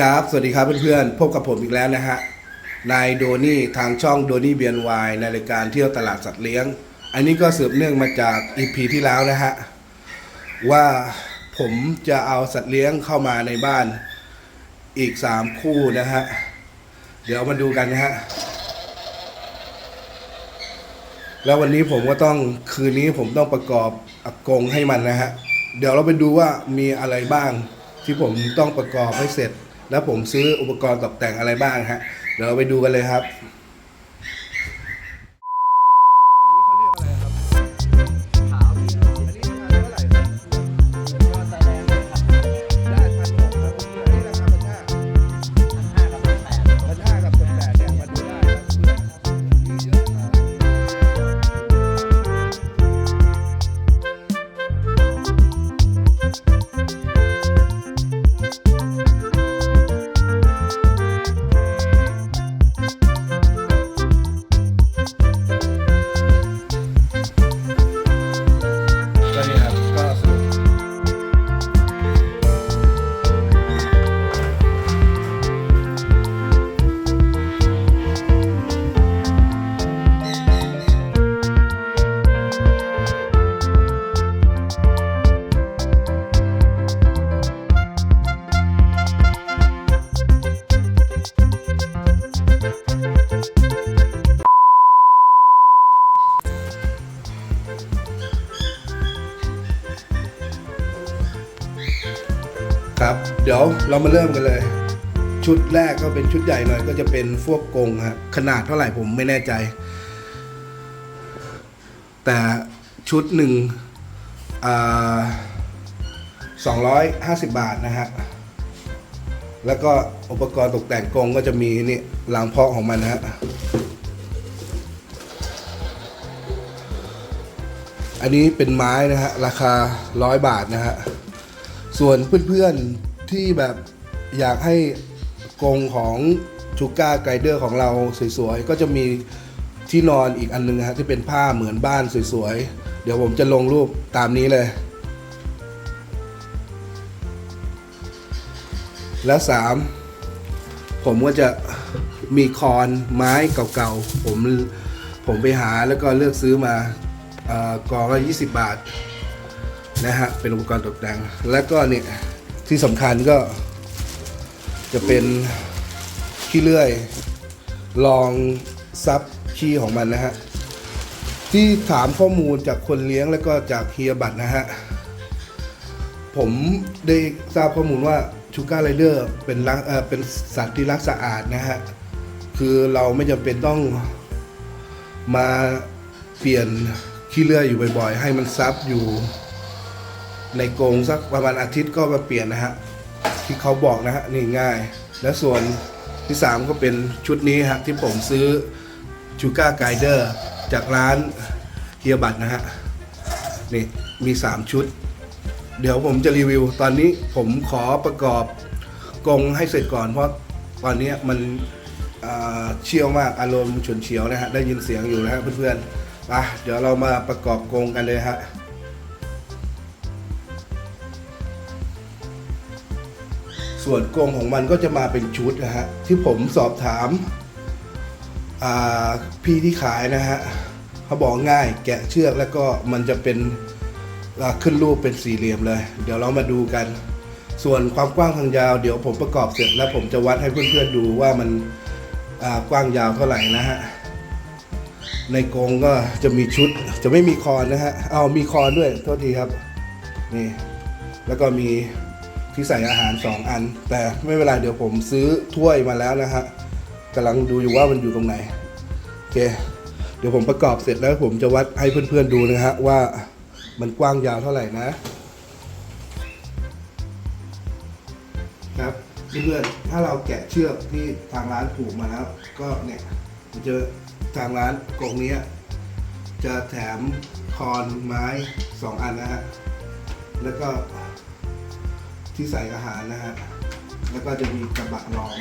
ครับ สวัสดีครับเพื่อนๆ พบกับผมอีกแล้วนะฮะ นายโดนี่ทางช่องโดนี่เบียนวายในรายการเที่ยวตลาดสัตว์เลี้ยง อันนี้ก็สืบเนื่องมาจากอีพีที่แล้วนะฮะ ว่าผมจะเอาสัตว์เลี้ยงเข้ามาในบ้านอีก3คู่นะฮะ เดี๋ยวมาดูกันนะฮะ แล้ววันนี้ผมก็ต้องคืนนี้ผมต้องประกอบอากงให้มันนะฮะ เดี๋ยวเราไปดูว่ามีอะไรบ้างที่ผมต้องประกอบให้เสร็จ แล้วผมซื้ออุปกรณ์ตกแต่งอะไรบ้างฮะเดี๋ยวเราไปดูกันเลยครับ ครับ เดี๋ยวเรามาเริ่มกันเลย ชุดแรกก็เป็นชุดใหญ่หน่อยก็จะเป็นพวกกงครับขนาดเท่าไหร่ผมไม่แน่ใจ แต่ชุดหนึ่งสองร้อยห้าสิบบาทนะฮะแล้วก็อุปกรณ์ตกแต่งกรงก็จะมีนี่หลังเพาะของมันนะฮะอันนี้เป็นไม้นะฮะราคาร้อยบาทนะฮะ ส่วนเพื่อนๆที่แบบอยากให้กรงของชูก้าไกเดอร์ของเราสวยๆ ก็จะมีที่นอนอีกอันนึงฮะที่เป็นผ้าเหมือนบ้านสวยๆ เดี๋ยวผมจะลงรูปตามนี้เลย แล้วสามผมก็จะมีคอนไม้เก่าๆ ผมผมไปหาแล้วก็เลือกซื้อมาอกองละ20 บาท นะฮะเป็นอุปกรณ์ตกแต่งแล้วก็เนี่ยที่สำคัญก็จะเป็นขี้เลื่อยรองซับขี้ของมันนะฮะที่ถามข้อมูลจากคนเลี้ยงแล้วก็จากเฮียบัตนะฮะ ผมได้ทราบข้อมูลว่าชูการ์ไรเดอร์เป็นรักเออเป็นสัตว์ที่รักสะอาดนะฮะ คือเราไม่จำเป็นต้องมาเปลี่ยนขี้เลื่อยอยู่บ่อยๆ ให้มันซับอยู่ ในกรงสักประมาณอาทิตย์ก็มาเปลี่ยนนะฮะที่เขาบอกนะฮะนี่ง่าย และส่วนที่ 3 ก็เป็นชุดนี้ฮะที่ผมซื้อชูก้าไกเดอร์จากร้านเฮียบัตนะฮะนี่มี 3 ชุด เดี๋ยวผมจะรีวิว ตอนนี้ผมขอประกอบกรงให้เสร็จก่อน เพราะตอนนี้มันเชี่ยวมากอารมณ์ฉุนเฉียวนะฮะได้ยินเสียงอยู่นะฮะเพื่อนๆไปเดี๋ยวเรามาประกอบกรงกันเลยฮะ ส่วนกรงของมันก็จะมาเป็นชุดนะฮะที่ผมสอบถามาพี่ที่ขายนะฮะเขาบอกง่ายแกะเชือกแล้วก็มันจะเป็นขึ้นรูปเป็นสี่เหลี่ยมเลย เดี๋ยวเรามาดูกัน ส่วนความกว้างทางยาวเดี๋ยวผมประกอบเสร็จแล้วผมจะวัดให้เพื่อนๆดูว่ามันกว้างยาวเท่าไหร่นะฮะในกรงก็จะมีชุดจะไม่มีคอนนะฮะเอามีคอนด้วยโทษทีครับนี่แล้วก็มี ที่ใส่อาหาร 2 อัน แต่ไม่เป็นไรเดี๋ยวผมซื้อถ้วยมาแล้วนะฮะกำลังดูอยู่ว่ามันอยู่ตรงไหนโอเค เดี๋ยวผมประกอบเสร็จแล้วผมจะวัดให้เพื่อนๆดูนะฮะว่ามันกว้างยาวเท่าไหร่นะ ครับเพื่อนๆถ้าเราแกะเชือกที่ทางร้านผูกมาแล้ว ก็เนี่ยมันจะทางร้านกรงนี้จะแถมคอนไม้สองอันนะฮะแล้วก็ ที่ใส่อาหารนะฮะ แล้วก็จะมีกระบะรอง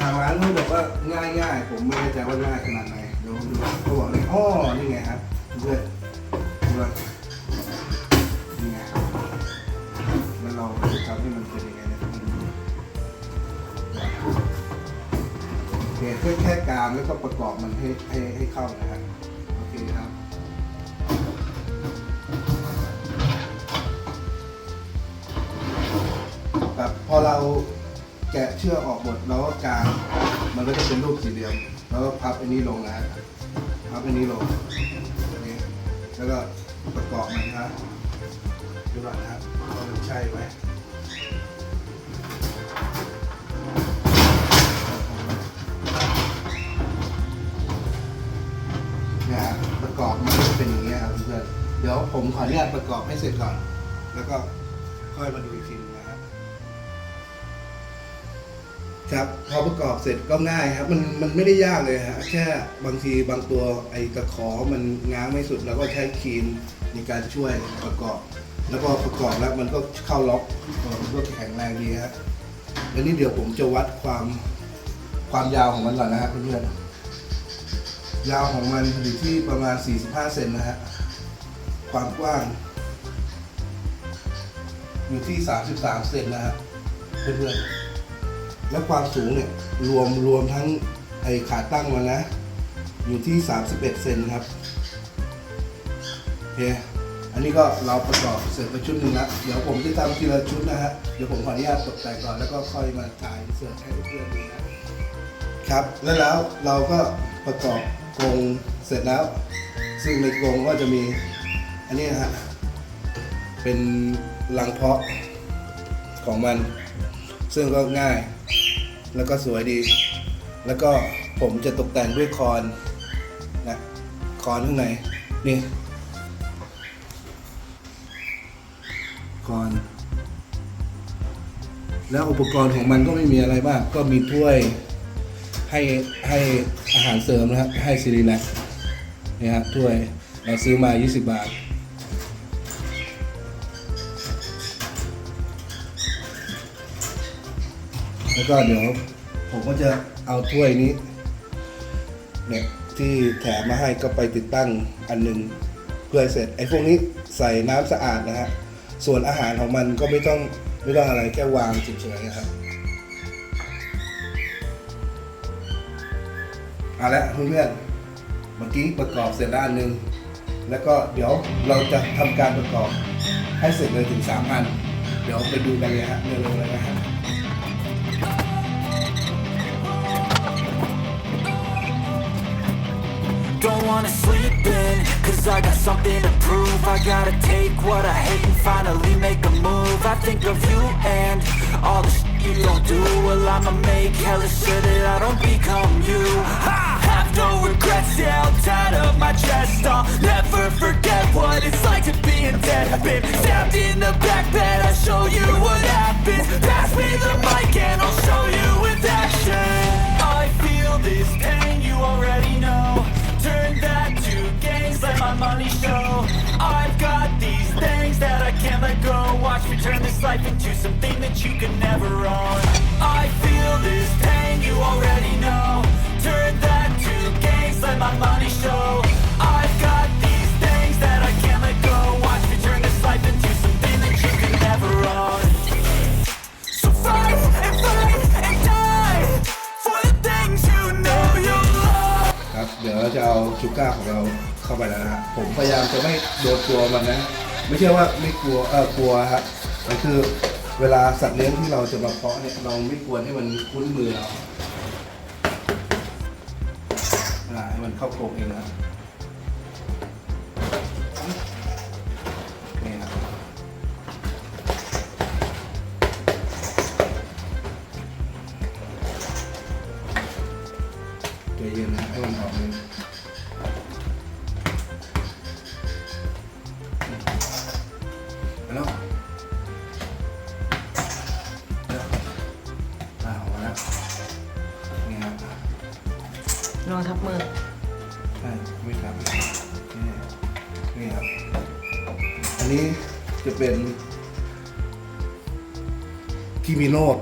ทางร้านเขาบอกว่าง่ายง่ายผมไม่แน่ใจว่าง่ายขนาดไหนเดี๋ยวดูเขาบอกเลยพ่อนี่ไงครับเพื่อนเพื่อนนี่ไงครับแล้วเราจะทำให้มันเป็นยังไงนะโอเคแค่แค่กลางแล้วก็ประกอบมันให้ให้ให้เข้านะครับ ครับพอเราแกะเชือกออกหมดเราก็กางมันก็จะเป็นรูปสี่เหลี่ยม แล้วก็พับอันนี้ลงนะฮะพับอันนี้ลงอย่างนี้แล้วก็ประกอบมันนะดูก่อนนะครับว่ามันใช่ไหมเนี่ยฮะประกอบมันก็จะเป็นอย่างนี้ยครับเพื่อนเดี๋ยวผมขออนุญาตประกอบให้เสร็จก่อน แล้วก็ค่อยมาดูอีกทีนึงนะครับ ครับพอประกอบเสร็จก็ง่ายครับ มันมันไม่ได้ยากเลยฮะแค่บางทีบางตัวไอ้ตะขอมันง้างไม่สุดเราก็ใช้ครีมในการช่วยประกอบ แล้วพอประกอบแล้วมันก็เข้าล็อกมันก็แข็งแรงดีฮะแล้วนี่เดี๋ยวผมจะวัดความความยาวของมันก่อนนะฮะเพื่อนๆยาวของมันอยู่ที่ประมาณ 45 เซนนะฮะความกว้าง อยู่ที่ 33 เซนนะฮะเพื่อนๆ แล้วความสูงเนี่ยรวมรวมทั้งไอ้ขาตั้งมานะ อยู่ที่ 31 เซนครับโอเคอันนี้ก็เราประกอบเสร็จไปชุดหนึ่งแล้วเดี๋ยวผมจะทำทีละชุดนะฮะ เดี๋ยวผมขออนุญาตตกแต่งก่อนแล้วก็ค่อยมาถ่ายเสิร์ฟให้เพื่อนดูนะครับ แล้วแล้วเราก็ประกอบกรงเสร็จแล้ว ซึ่งในกรงก็จะมี อันนี้นะฮะ เป็นรังเพาะของมัน ซึ่งก็ง่าย แล้วก็สวยดี แล้วก็ผมจะตกแต่งด้วยคอนนะคอนข้างในนี่คอนแล้วอุปกรณ์ของมันก็ไม่มีอะไรมาก ก็มีถ้วยให้ให้อาหารเสริมนะครับให้ซีรีแลกนี่ฮะถ้วยเราซื้อมา 20 บาท แล้วก็เดี๋ยวผมก็จะเอาถ้วยนี้เนี่ยที่แถมมาให้ก็ไปติดตั้งอันหนึ่งเพื่อเสร็จไอ้พวกนี้ใส่น้ำสะอาดนะฮะส่วนอาหารของมันก็ไม่ต้องไม่ต้องอะไรแค่วางเฉยๆนะครับเอาละเพื่อนๆเมื่อกี้ประกอบเสร็จด้านหนึ่งแล้วก็เดี๋ยวเราจะทำการประกอบให้เสร็จเลยถึงสามอัน เดี๋ยวไปดูกันเลยฮะเร็วๆเลยนะฮะ wanna sleep in, cause I got something to prove. I gotta take what I hate and finally make a move. I think of you and all the shit you don't do. Well I'ma make hella sure that I don't become you. I have no regrets, yeah, I'll tie up my chest I'll never forget what it's like to be in debt. I've been stabbed in the back bed, I'll show you what happens. Pass me the life into something that you can never own I feel this pain, you already know Turn that to gains, let my money show I've got these things that I can't let go Watch me turn this life into something that you can never own So fight and fight and die For the things you know you love ครับ เดี๋ยวเราจะเอาชูก้าของเราเข้าไปแล้วนะฮะผมพยายามจะไม่โดนตัวมันนะ ไม่ใช่ว่าไม่กลัว เออกลัวฮะ มันคือเวลาสัตว์เลี้ยงที่เราจะมาเพาะเนี่ยเราไม่ควรให้มันคุ้นมือเราอ่าให้มันเข้ากรงเองนะ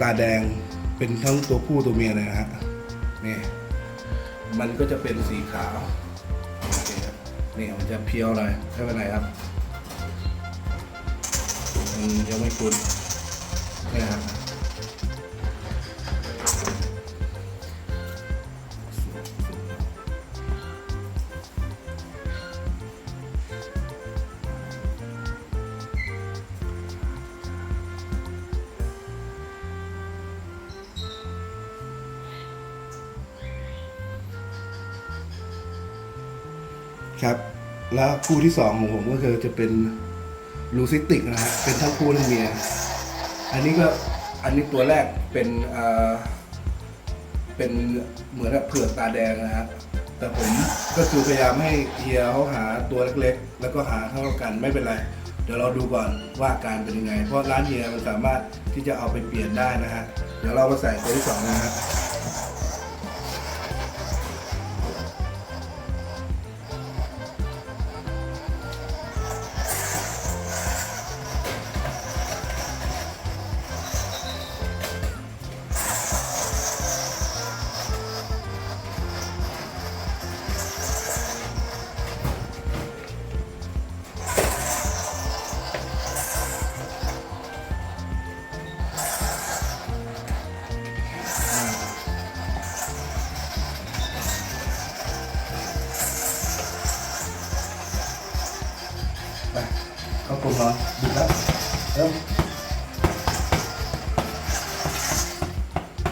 ตาแดงเป็นทั้งตัวผู้ตัวเมียเลยนะฮะนี่มันก็จะเป็นสีขาวนี่มันจะเพียวเลยไม่เป็นไรครับมันยังไม่คุ้นนี่ครับ ครับ แล้วคู่ที่สองของผมก็คือจะเป็นลูซิติกนะฮะเป็นทั้งคู่ทั้งเมีย อันนี้ก็อันนี้ตัวแรกเป็นเอ่อเป็นเหมือนกับเผือกตาแดงนะฮะแต่ผมก็คือพยายามให้เฮียเขาหาตัวเล็กๆ แล้วก็หาเท่ากันไม่เป็นไร เดี๋ยวเราดูก่อนว่าอาการเป็นยังไง เพราะร้านเฮียมันสามารถที่จะเอาไปเปลี่ยนได้นะฮะ เดี๋ยวเรามาใส่ตัวที่สองนะฮะ เข้ากลุ่มเหรอดูครับเริ่ม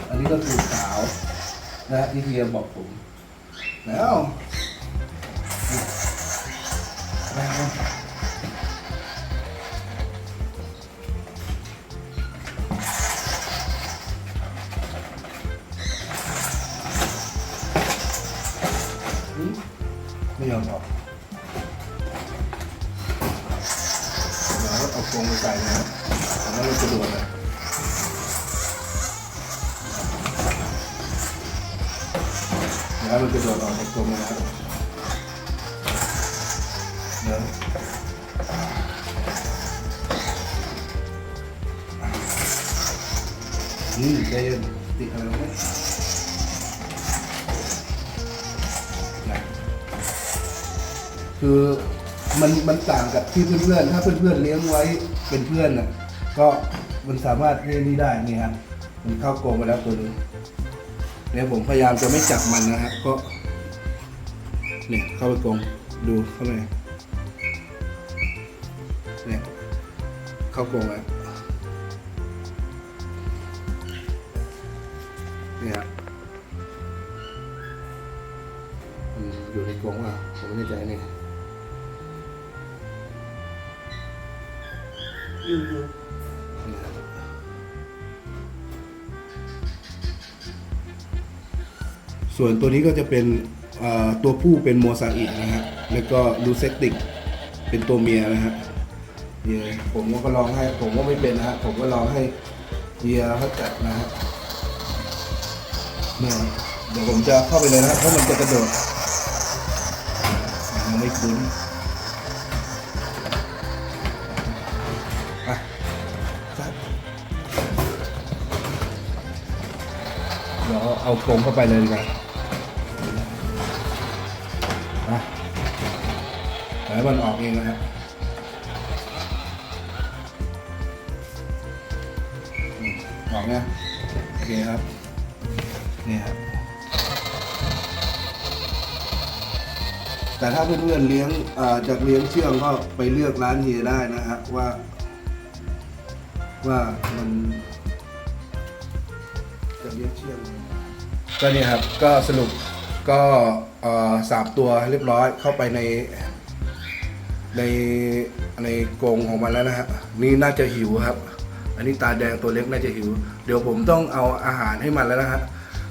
อันนี้ก็คือขาวนะที่เฮียบอกผมแล้วแล้วอืมไม่ยอมออก ล้วเอากรงไปใส่นะแล้วเราจะโดดเลยแล้วมันจะโดดออกจากกรงเลยนะเดี๋ยวนี่ใจเย็นติดอะไรไหมนะคือ มันมันต่างกับที่เพื่อนๆ ถ้าเพื่อนๆเลี้ยงไว้เป็นเพื่อนน่ะก็มันสามารถเล่นนี่ได้นี่ครับมันเข้ากรงไปแล้วตัวหนึงเนี่ยผมพยายามจะไม่จับมันนะฮะก็เนี่ยเข้าไปกรงดูเข้าไปเนี่ยเข้ากรงแล้วเนี่ยครับอยู่ในกรงอะผมไม่แน่ใจนี่ อยู่อยู่ส่วนตัวนี้ก็จะเป็นตัวผู้เป็นโมซาอิกนะฮะ แล้วก็ลูเซติกเป็นตัวเมียนะฮะเฮียผมก็ลองให้ ผมก็ไม่เป็นนะฮะ ผมก็ลองให้เฮียเขาจัดนะฮะเนี่ยเดี๋ยวผมจะเข้าไปเลยนะฮะเพราะมันจะกระโดดมันไม่คุ้น เอากรงเข้าไปเลยดีกว่าอะเดี๋ยวให้มันออกเองนะฮะอืมออกเนี่ยโอเคครับ นี่ครับ แต่ถ้าเพื่อนๆเลี้ยงจากเลี้ยงเชื่องก็ไปเลือกร้านเฮียได้นะฮะว่า ว่ามันจะเลี้ยงเชื่อง ก็เนี่ยครับก็สรุปก็สามตัวเรียบร้อยเข้าไปใน ในในกรงของมันแล้วนะฮะนี่น่าจะหิวครับ อันนี้ตาแดงตัวเล็กน่าจะหิว เดี๋ยวผมต้องเอาอาหารให้มันแล้วนะฮะ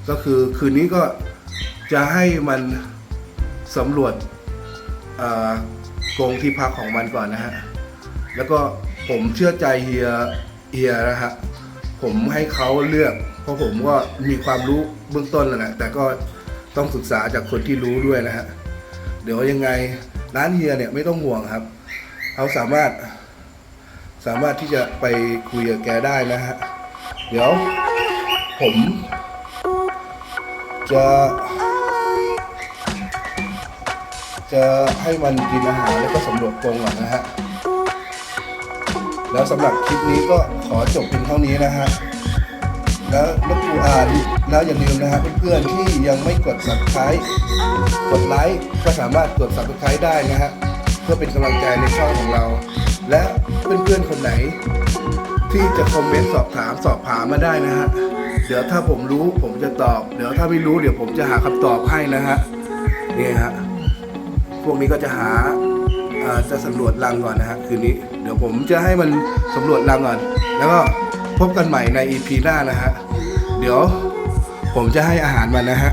ก็คือคืนนี้ก็จะให้มันสำรวจกรงที่พักของมันก่อนนะฮะแล้วก็ผมเชื่อใจเฮียเฮียนะฮะผมให้เขาเลือก เพราะผมก็มีความรู้เบื้องต้นแล้วนะแต่ก็ต้องศึกษาจากคนที่รู้ด้วยนะฮะเดี๋ยวยังไงร้านเฮียเนี่ยไม่ต้องห่วงครับเขาสามารถ สามารถที่จะไปคุยกับแกได้นะฮะเดี๋ยว ผม จะ จะให้มันกินอาหารแล้วก็สำรวจกรงก่อนนะฮะแล้วสำหรับคลิปนี้ก็ขอจบเพียงเท่านี้นะฮะ แล้วรบกวนอ่านแล้วอย่าลืมนะฮะเพื่อนๆที่ยังไม่กด subscribe กดไลค์ก็สามารถกด subscribe ได้นะฮะเพื่อเป็นกำลังใจในช่องของเรา และเพื่อนๆคนไหน ที่จะคอมเมนต์สอบถามสอบถามมาได้นะฮะเดี๋ยวถ้าผมรู้ผมจะตอบ เดี๋ยวถ้าไม่รู้เดี๋ยวผมจะหาคำตอบให้นะฮะนี่ฮะพวกนี้ก็จะหาอ่าจะสำรวจรังก่อนนะฮะคืนนี้ เดี๋ยวผมจะให้มันสำรวจรังก่อน แล้วก็ พบกันใหม่ใน EP หน้านะฮะ เดี๋ยวผมจะให้อาหารมันนะฮะ